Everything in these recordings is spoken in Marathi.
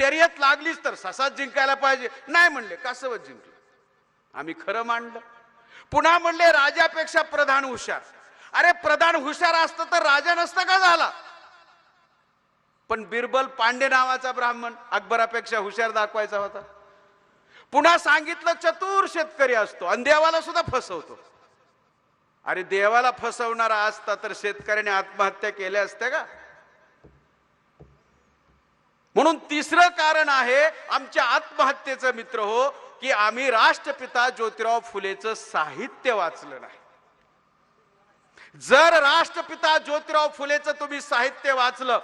शर्यत लागलीच तर ससाच जिंकायला पाहिजे. नाही म्हणले कासवत जिंकलं. आम्ही खरं मांडलं. पुन्हा म्हणले राजापेक्षा प्रधान हुशार. अरे प्रधान हुशार असतं तर राजा नसता का झाला? पण बिरबल पांडे नावाचा ब्राह्मण अकबरापेक्षा हुशार दाखवायचा होता. पुन्हा सांगितलं चतुर शेतकरी असतो. आणि देवाला सुद्धा फसवतो. अरे देवाला फसवणारा असता तर शेतकऱ्याने आत्महत्या केल्या असत्या का? म्हणून तिसरं कारण आहे आमच्या आत्महत्येचं मित्र हो की आम्ही राष्ट्रपिता ज्योतिराव फुलेचं साहित्य वाचलं नाही. जर राष्ट्रपिता ज्योतिराव फुलेचं तुम्ही साहित्य वाचलं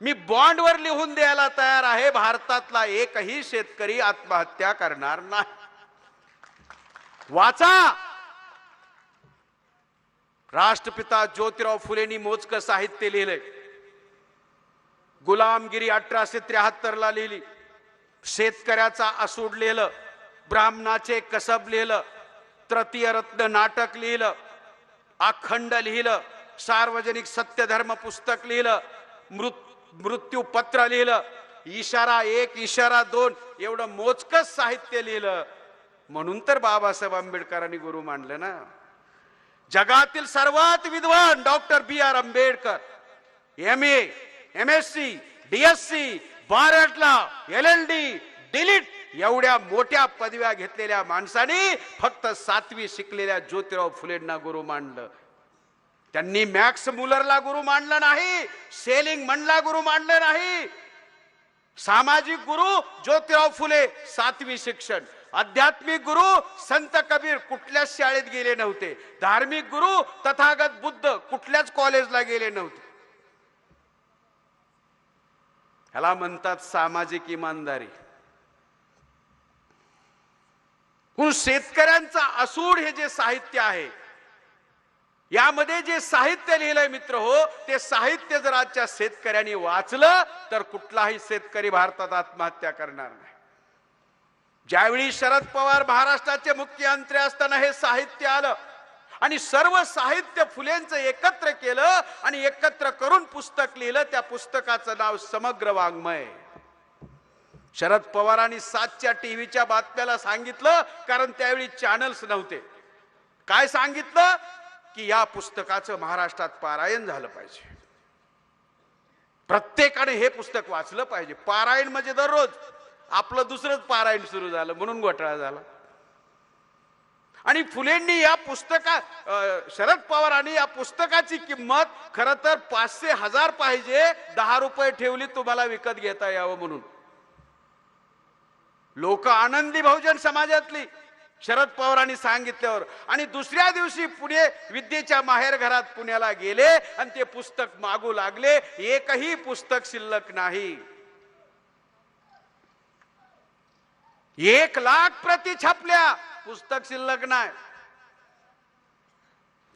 मी बॉन्डवर लिहून द्यायला तयार आहे भारतातला एकही शेतकरी आत्महत्या करणार नाही. वाचा! राष्ट्रपिता ज्योतिराव फुलेंनी मोजकं साहित्य लिहिलंय. गुलामगिरी अठराशे त्र्याहत्तर ला लिहिली. शेतकऱ्याचा असूड लिहिलं ब्राह्मणाचे कसब लिहिलं तृतीय रत्न नाटक लिहिलं अखंड लिहिलं सार्वजनिक सत्यधर्म पुस्तक लिहिलं मृत मृत्यू पत्र लिहिलं इशारा एक इशारा दोन एवढं मोजकच साहित्य लिहिलं. म्हणून तर बाबासाहेब आंबेडकरांनी गुरु मानलं ना. जगातील सर्वात विद्वान doctor B R Ambedkar M A M S C DSc bar at law L L D DLitt एवढ्या मोठ्या पदव्या घेतलेल्या माणसाने फक्त सातवी शिकलेल्या ज्योतिराव फुलेंना गुरु मांडलं त्यांनी मॅक्स मुलरला गुरु मांडलं नाही सेलिंग मनला गुरु मांडलं नाही. सामाजिक गुरु ज्योतिराव फुले सातवी शिक्षण. आध्यात्मिक गुरु संत कबीर कुठल्याच शाळेत गेले नव्हते. धार्मिक गुरु तथागत बुद्ध कुठल्याच कॉलेजला गेले नव्हते. ह्याला म्हणतात सामाजिक इमानदारी. म्हणून शेतकऱ्यांचा असूड हे जे साहित्य आहे यामध्ये जे साहित्य लिहिलंय मित्र हो ते साहित्य जर आजच्या शेतकऱ्यांनी वाचलं तर कुठलाही शेतकरी भारतात आत्महत्या करणार नाही. ज्यावेळी शरद पवार महाराष्ट्राचे मुख्यमंत्री असताना हे साहित्य आलं आणि सर्व साहित्य फुलेंचं एकत्र केलं आणि एकत्र करून पुस्तक लिहिलं त्या पुस्तकाचं नाव समग्र वाङ्मय. शरद पवारांनी सातच्या टीव्हीच्या बातम्याला सांगितलं कारण त्यावेळी चॅनल्स नव्हते. काय सांगितलं? की या पुस्तकाचं महाराष्ट्रात पारायण झालं पाहिजे. प्रत्येकाने हे पुस्तक वाचलं पाहिजे. पारायण म्हणजे दररोज आपलं दुसरंच पारायण सुरू झालं म्हणून घोटाळा झाला. आणि फुलेंनी या पुस्तका शरद पवारांनी या पुस्तकाची किंमत खर तर पाचशे हजार पाहिजे दहा रुपये ठेवली तुम्हाला विकत घेता यावं म्हणून. लोक आनंदी बहुजन समाजातली शरद पवारांनी सांगितल्यावर. आणि दुसऱ्या दिवशी पुणे विद्येच्या माहेर घरात पुण्याला गेले आणि ते पुस्तक मागू लागले एकही पुस्तक शिल्लक नाही. एक लाख प्रति छापल्या. पुस्तक शिल्लक नाही.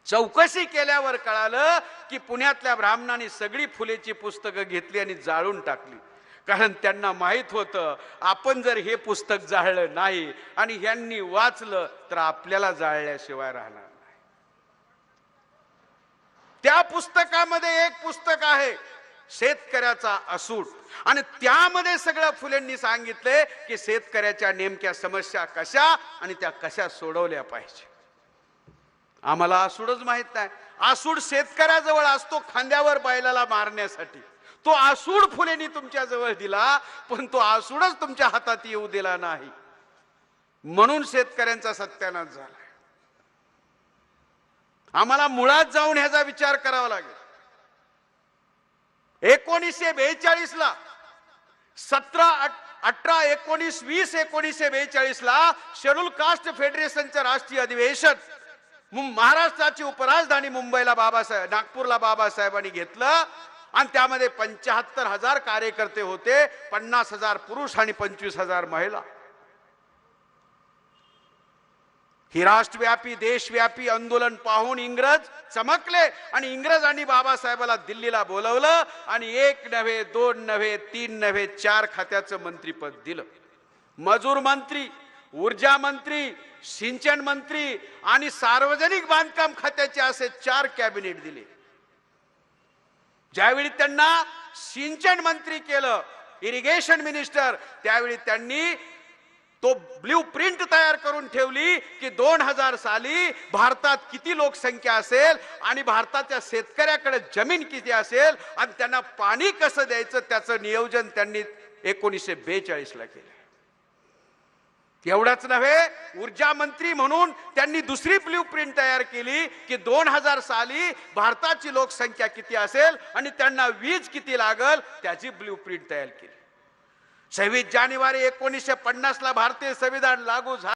चौकशी केल्यावर कळालं की पुण्यातल्या ब्राह्मणांनी सगळी फुलेची पुस्तकं घेतली आणि जाळून टाकली. कारण त्यांना माहीत होतं आपण जर हे पुस्तक जाळलं नाही आणि ह्यांनी वाचलं तर आपल्याला जाळल्याशिवाय राहणार नाही. त्या पुस्तकामध्ये एक पुस्तक आहे शेतकऱ्याचा असूट. आणि त्यामध्ये सगळ्या फुलेंनी सांगितले की शेतकऱ्याच्या नेमक्या समस्या कशा आणि त्या कशा सोडवल्या पाहिजे. आम्हाला आसूडच माहीत नाही. आसूड शेतकऱ्याजवळ असतो खांद्यावर बैलाला मारण्यासाठी. तो आसूड फुलेनी तुमच्या जवळ दिला पण तो आसूडच तुमच्या हातात येऊ दिला नाही. म्हणून शेतकऱ्यांचा सत्यानाश झाला आम्हाला मुळात जाऊन ह्याचा विचार करावा लागेल. एकोणीसशे बेचाळीस ला. सतरा अठरा एकोणीस वीस एकोणीसशे बेचाळीस ला शेड्यूल कास्ट फेडरेशनचं राष्ट्रीय अधिवेशन. मुं- महाराष्ट्राची उपराजधानी मुंबईला बाबासाहेब नागपूरला बाबासाहेबांनी घेतलं आणि त्यामध्ये पंच्याहत्तर हजार कार्यकर्ते होते पन्नास हजार पुरुष आणि पंचवीस हजार महिला. ही राष्ट्रव्यापी देशव्यापी आंदोलन पाहून इंग्रज चमकले आणि इंग्रजांनी बाबासाहेबाला दिल्लीला बोलवलं आणि एक नव्हे दोन नव्हे तीन नव्हे चार खात्याचं मंत्रीपद दिलं. मजूर मंत्री ऊर्जा मंत्री सिंचन मंत्री आणि सार्वजनिक बांधकाम खात्याचे असे चार कॅबिनेट दिले. ज्यावेळी त्यांना सिंचन मंत्री केलं इरिगेशन मिनिस्टर त्यावेळी त्यांनी तो ब्ल्यू प्रिंट करून ठेवली की दोन हजार साली भारतात किती लोकसंख्या असेल आणि भारताच्या शेतकऱ्याकडे जमीन किती असेल आणि त्यांना पाणी कसं द्यायचं त्याचं नियोजन त्यांनी एकोणीसशे बेचाळीसला केलं. एवढाच नव्हे ऊर्जा मंत्री म्हणून त्यांनी दुसरी ब्ल्यू प्रिंट तयार केली की दोन हजार साली भारताची लोकसंख्या किती असेल आणि त्यांना वीज किती लागल त्याची ब्ल्यू प्रिंट तयार केली. सव्वीस जानेवारी एकोणीसशे पन्नासला भारतीय संविधान लागू झालं.